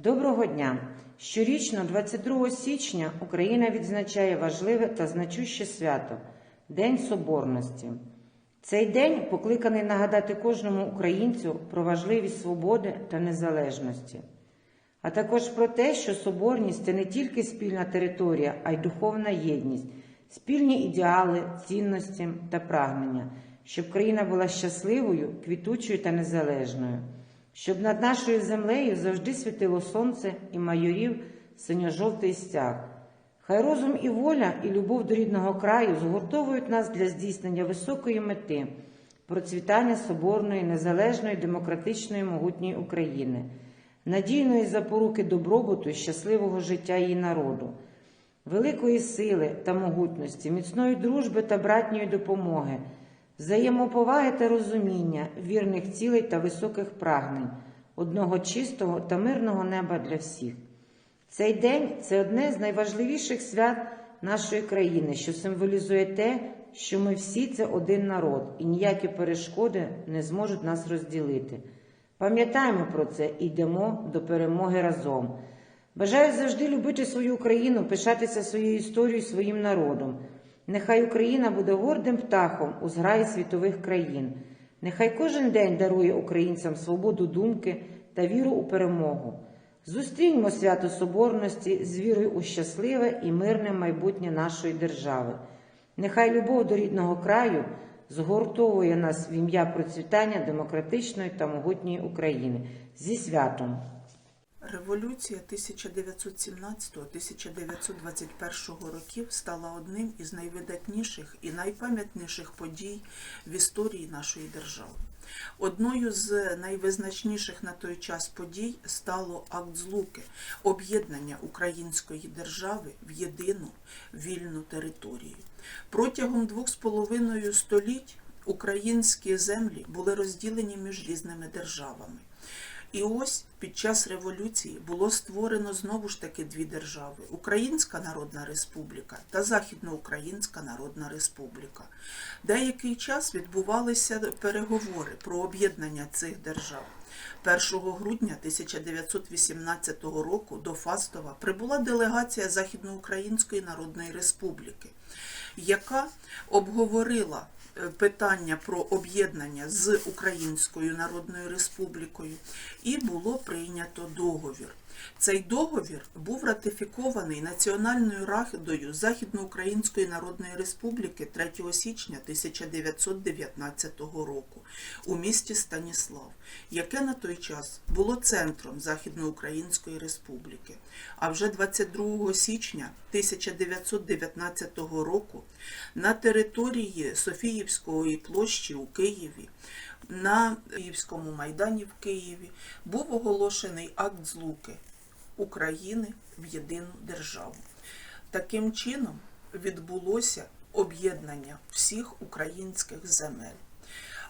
Доброго дня! Щорічно, 22 січня, Україна відзначає важливе та значуще свято День Соборності. Цей день покликаний нагадати кожному українцю про важливість свободи та незалежності, а також про те, що соборність це не тільки спільна територія, а й духовна єдність, спільні ідеали, цінності та прагнення, щоб країна була щасливою, квітучою та незалежною щоб над нашою землею завжди світило сонце і майорів синьо-жовтий стяг. Хай розум і воля, і любов до рідного краю згуртовують нас для здійснення високої мети процвітання соборної, незалежної, демократичної, могутньої України, надійної запоруки добробуту щасливого життя її народу, великої сили та могутності, міцної дружби та братньої допомоги взаємоповаги та розуміння, вірних цілей та високих прагнень, одного чистого та мирного неба для всіх. Цей день це одне з найважливіших свят нашої країни, що символізує те, що ми всі це один народ, і ніякі перешкоди не зможуть нас розділити. Пам'ятаємо про це і йдемо до перемоги разом. Бажаю завжди любити свою Україну, пишатися своєю історією, своїм народом. Нехай Україна буде гордим птахом у зграї світових країн. Нехай кожен день дарує українцям свободу думки та віру у перемогу. Зустріньмо свято Соборності з вірою у щасливе і мирне майбутнє нашої держави. Нехай любов до рідного краю згуртовує нас в ім'я процвітання демократичної та могутньої України зі святом. Революція 1917-1921 років стала одним із найвидатніших і найпам'ятніших подій в історії нашої держави. Одною з найвизначніших на той час подій стало акт Злуки об'єднання української держави в єдину вільну територію. Протягом двох з половиною століть українські землі були розділені між різними державами. І ось під час революції було створено знову ж таки дві держави: Українська Народна Республіка та Західноукраїнська Народна Республіка. Деякий час відбувалися переговори про об'єднання цих держав. 1 грудня 1918 року до Фастова прибула делегація Західноукраїнської Народної Республіки, яка обговорила питання про об'єднання з Українською Народною Республікою, і було прийнято договір. Цей договір був ратифікований Національною Радою Західноукраїнської Народної Республіки 3 січня 1919 року у місті Станіслав, яке на той час було центром Західноукраїнської Республіки. А вже 22 січня 1919 року на території Софіївської площі у Києві на Київському майдані в Києві був оголошений акт злуки України в єдину державу. Таким чином відбулося об'єднання всіх українських земель.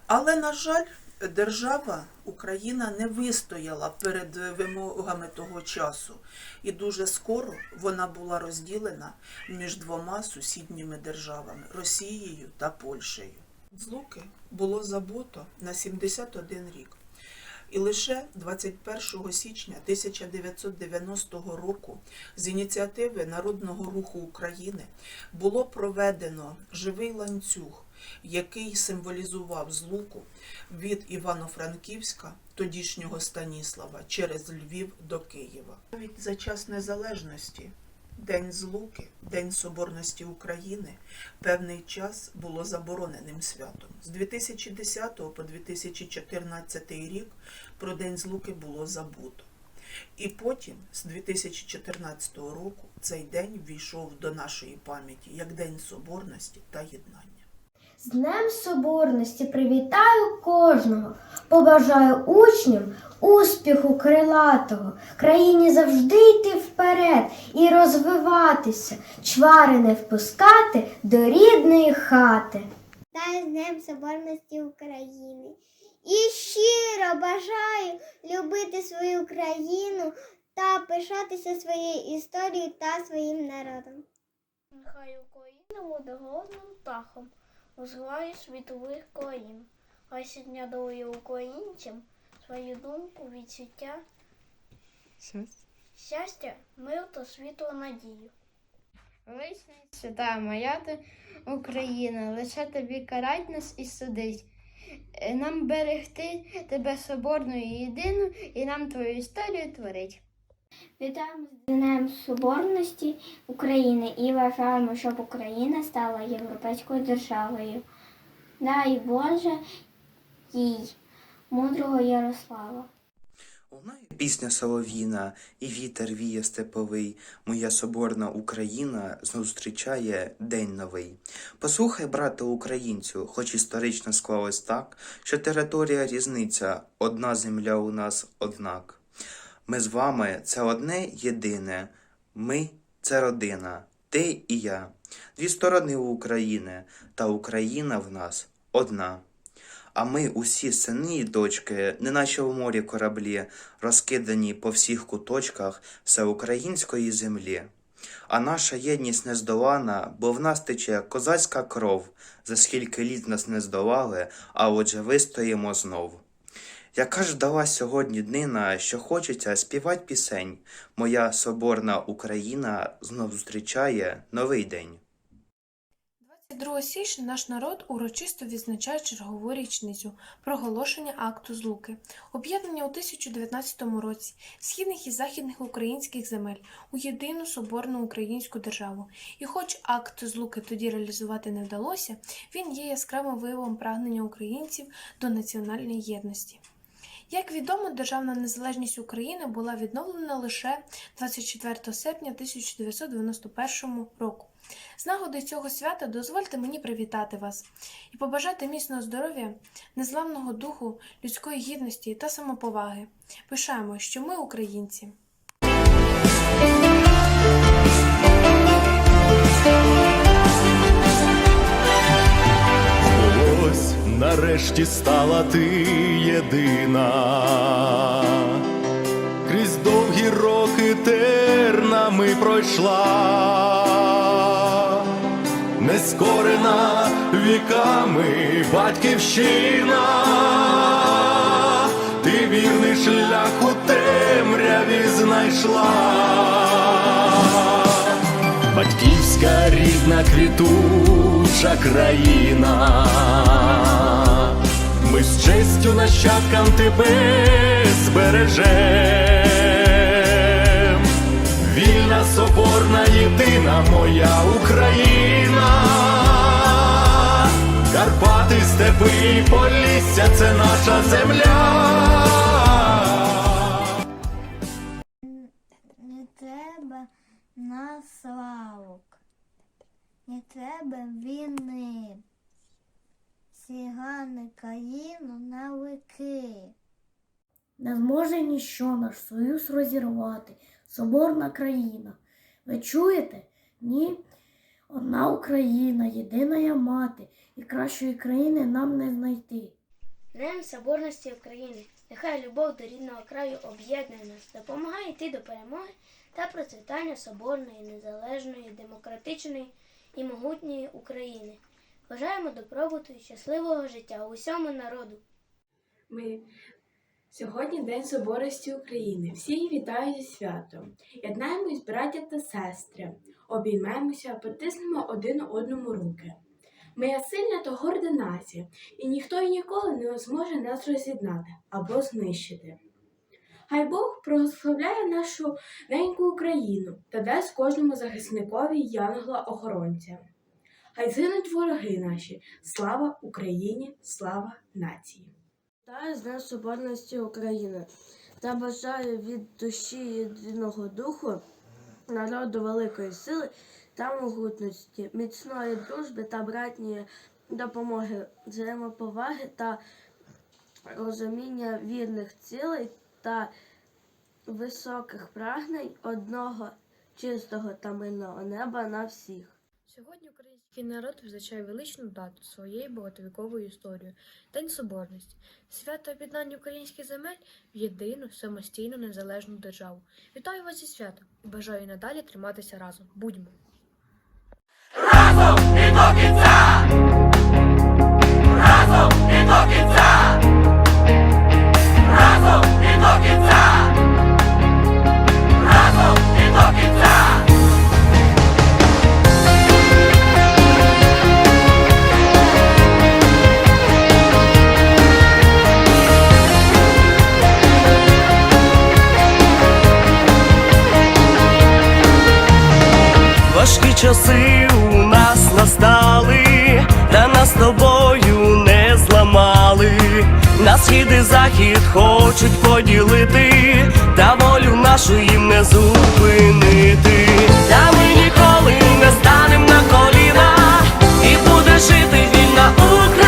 Але, на жаль, держава Україна не вистояла перед вимогами того часу, і дуже скоро вона була розділена між двома сусідніми державами Росією та Польщею. Злуки було забуто на 71 рік. І лише 21 січня 1990 року з ініціативи Народного руху України було проведено живий ланцюг, який символізував злуку від Івано-Франківська, тодішнього Станіслава, через Львів до Києва. Навіть за час незалежності День Злуки, День Соборності України певний час було забороненим святом. З 2010 по 2014 рік про День Злуки було забуто. І потім, з 2014 року, цей день ввійшов до нашої пам'яті як День Соборності та єднання. З Днем Соборності привітаю кожного, побажаю учням успіху крилатого, країні завжди йти вперед і розвиватися, чвари не впускати до рідної хати. та з Днем Соборності України. І щиро бажаю любити свою країну та пишатися своєю історією та своїм народом. Нехай Україна буде головним птахом у світових країн. Хай щодня дарує українцям свою думку, відчуття Щастя, мир та світло надію. Велична свята моя ти Україна, лише тобі карать нас і судить. Нам берегти тебе соборною і єдину, і нам твою історію творить. Вітаємо з Днем Соборності України і вважаємо, щоб Україна стала європейською державою. Дай Боже їй, мудрого Ярослава. Лунає пісня солов'їна, і вітер віє степовий. Моя соборна Україна зустрічає день новий. Послухай, брате українцю, хоч історично склалось так, що територія різниця, одна земля у нас однак. Ми з вами це одне єдине. Ми це родина, ти і я. Дві сторони України, та Україна в нас одна. А ми усі сини і дочки, неначе в морі кораблі, розкидані по всіх куточках всеукраїнської землі. А наша єдність не здолана, бо в нас тече козацька кров, за скільки літ нас не здолали, а отже вистоїмо знов. Яка ж дала сьогодні днина, що хочеться співать пісень, моя соборна Україна знов зустрічає новий день. 22 січня наш народ урочисто відзначає чергову річницю проголошення акту Злуки, об'єднання у 1019 році східних і західних українських земель у єдину соборну українську державу. І хоч акт Злуки тоді реалізувати не вдалося, він є яскравим виявом прагнення українців до національної єдності. Як відомо, державна незалежність України була відновлена лише 24 серпня 1991 року. З нагоди цього свята дозвольте мені привітати вас і побажати міцного здоров'я, незламного духу, людської гідності та самоповаги. Пишаємо, що ми українці. Нарешті стала ти єдина. Крізь довгі роки тернами пройшла, нескорена віками батьківщина, ти вірний шлях у темряві знайшла. Батьківська рідна квітуча країна, ми з честю нащадкам тебе збережем, вільна, соборна, єдина моя Україна, Карпати, степи Полісся це наша земля. Не треба на славок, не треба війни, сігани країну на вики. Не зможе ніщо наш союз розірвати, соборна країна. Ви чуєте? Ні? Одна Україна, єдина я мати, і кращої країни нам не знайти. Днем Соборності України. Нехай любов до рідного краю об'єднує нас, допомагає йти до перемоги та процвітання соборної, незалежної, демократичної і могутньої України. Бажаємо добробуту і щасливого життя усьому народу. Ми сьогодні День Соборності України. Всі вітаю зі святом. Єднаємось, браття та сестри, обіймемося, потиснемо один одному руки. Ми сильна та горда нація, і ніхто і ніколи не зможе нас роз'єднати або знищити. Хай Бог прославляє нашу неньку Україну та дасть кожному захисникові янгола охоронця. Хай згинуть вороги наші. Слава Україні, слава нації! Вітаю з Днем Соборності України та бажаю від душі єдиного духу, народу великої сили та могутності, міцної дружби та братньої допомоги, взаємоповаги та розуміння вірних цілей та високих прагнень одного чистого та мирного неба на всіх. Сьогодні український народ визначає величну дату своєї багатовікової історії День Соборності, свято об'єднання українських земель в єдину самостійну незалежну державу. Вітаю вас зі святом і бажаю надалі триматися разом. Будьмо! Разом і до кінця! часи у нас настали, та нас тобою не зламали, на схід і захід хочуть поділити, та волю нашу їм не зупинити. Та ми ніколи не станемо на коліна, і буде жити вільна Україна.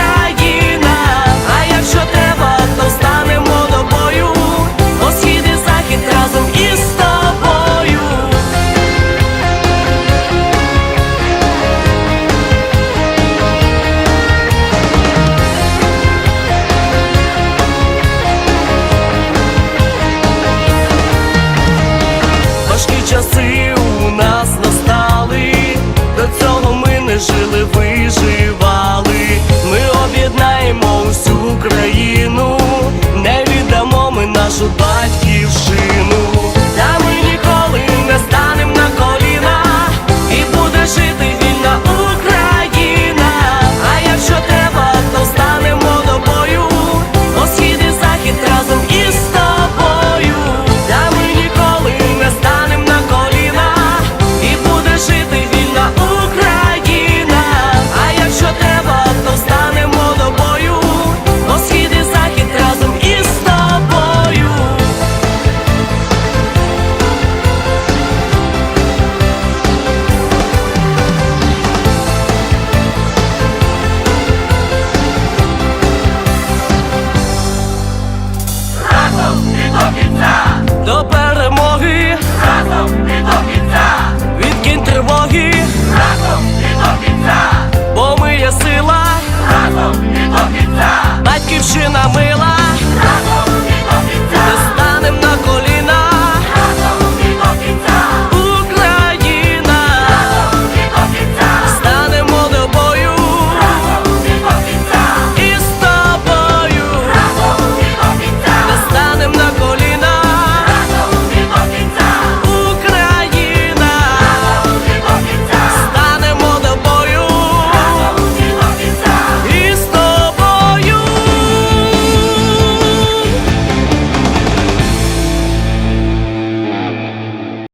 до перемоги, разом і до кінця, відкинь тривоги, разом і до кінця, бо ми є сила, разом і до кінця, батьківщина ми.